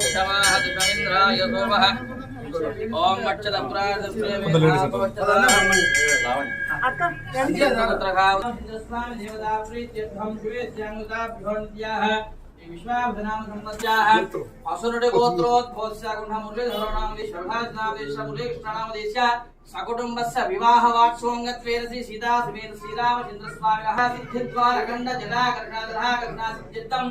क्षमान्द्राय सोमः। ॐ मच्छदप्रार्थ्येत्याः विश्वाभनाम सम्मत्याः असुरटे गोत्रोद्भोत्स्या गुणमुलेधरोणामदेशमुलेक्षणामदेश्य सकुटुम्बस्य विवाहवाक्सोऽङ्गत्वेन श्री सीता श्रीरामचन्द्रस्वामिनः सिद्धिद्वारखण्डजलाकर्णादधाकर्णासिद्धित्तम्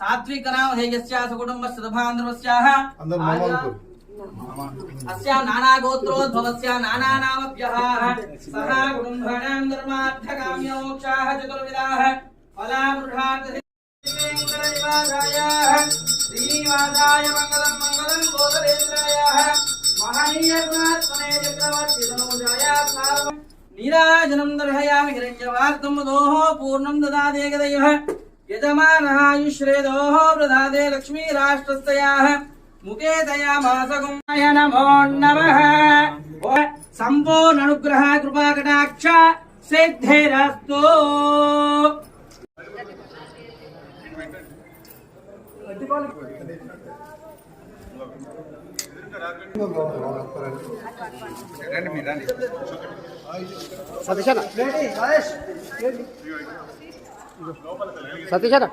सात्विकनामधेयस्याः सकुटुम्बस्य सभान्ध्रवस्याः అందరు మామూలు अस्यां नानागोत्रोद्भवस्य नानानामभ्यः सः कुटुम्बानां धर्मार्थकाम्य मोक्षाः चतुर्विधाः फलामृढात् श्रीनिवासाय मङ्गलं मङ्गलं गोदरेन्द्रायाः महनीयगुणात्मने चक्रवर्ति तनूजाय सार्वं नीराजनं दर्शयामि हिरण्यवार्तं दोः पूर्णं ददाते गदैः यजमानः युश्रेदोः लक्ष्मी लक्ष्मीराष्ट्रस्याः मुखे दयामासगुणाय नमो नमः। सम्पूर्णनुग्रह कृपाकटाक्ष सिद्धिरस्तु। సతీష్ సతీష్ అన్న.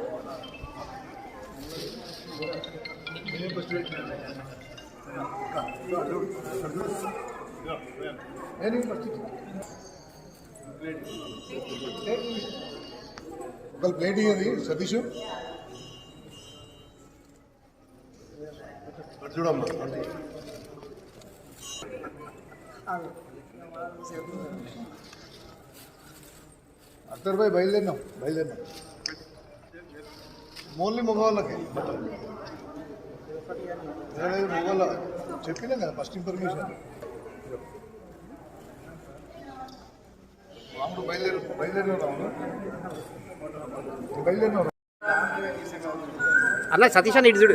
ఒక ప్లేట్ ఇయ్యది సతీష్. చూడమ్మా అత్తరు పోయి బయలుదేరినాం బయలుదేరినాం. ఓన్లీ మగవాళ్ళకి. మగవాళ్ళ. చెప్పినాం కదా ఫస్ట్ ఇన్ఫర్మేషన్. రాముడు బయలుదేరు బయలుదేరిన రాముడు. బయలుదేరిన అన్న సతీష్ ఇటు చూడు.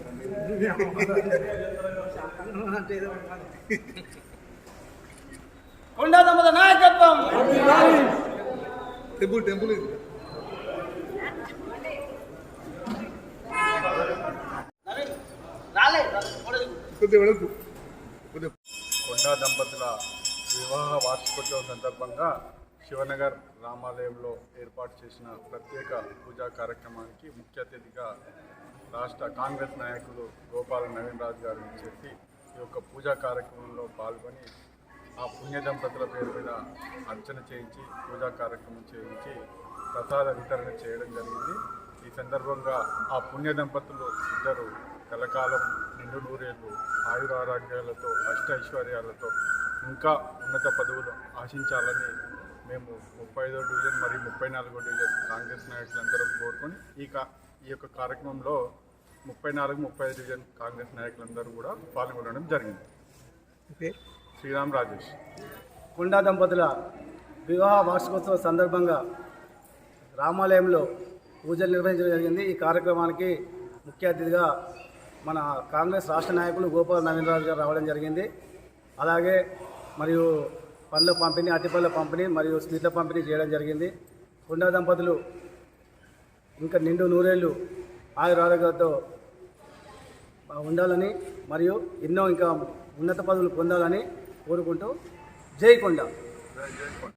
కొండదమ్మద నాయకత్వం. టెంపుల్ టెంపుల్ ఇది. కొండా దంపతుల వివాహ వార్షికోత్సవం సందర్భంగా శివనగర్ రామాలయంలో ఏర్పాటు చేసిన ప్రత్యేక పూజా కార్యక్రమానికి ముఖ్య అతిథిగా రాష్ట్ర కాంగ్రెస్ నాయకులు గోపాల నవీన్ రాజు గారు చేసి ఈ యొక్క పూజా కార్యక్రమంలో పాల్గొని ఆ పుణ్య దంపతుల పేరు మీద అర్చన చేయించి పూజా కార్యక్రమం చేయించి ప్రసాద వితరణ చేయడం జరిగింది. ఈ సందర్భంగా ఆ పుణ్య దంపతులు ఇద్దరు కలకాలం నిండు నూరేళ్ళు ఆయురారోగ్యాలతో అష్ట ఐశ్వర్యాలతో ఇంకా ఉన్నత పదవులు ఆశించాలని మేము ముప్పై ఐదో డివిజన్ మరియు ముప్పై నాలుగో డివిజన్ కాంగ్రెస్ నాయకులందరం కోరుకొని ఈ ఈ యొక్క కార్యక్రమంలో ముప్పై నాలుగు ముప్పై ఐదు డివిజన్ కాంగ్రెస్ నాయకులందరూ కూడా పాల్గొనడం జరిగింది. శ్రీరామ్ రాజేష్. కుండా దంపతుల వివాహ వార్షికోత్సవ సందర్భంగా రామాలయంలో పూజలు నిర్వహించడం జరిగింది. ఈ కార్యక్రమానికి ముఖ్య అతిథిగా మన కాంగ్రెస్ రాష్ట్ర నాయకులు గోపాల నవీనరాజు గారు రావడం జరిగింది. అలాగే మరియు పండ్ల పంపిణీ అరటిపళ్ళ పంపిణీ మరియు స్వీట్ల పంపిణీ చేయడం జరిగింది. కుండా దంపతులు ఇంకా నిండు నూరేళ్ళు ఆయురారోగ్యాలతో ఉండాలని మరియు ఎన్నో ఇంకా ఉన్నత పదవులు పొందాలని కోరుకుంటూ జైకొండ జై కొండ.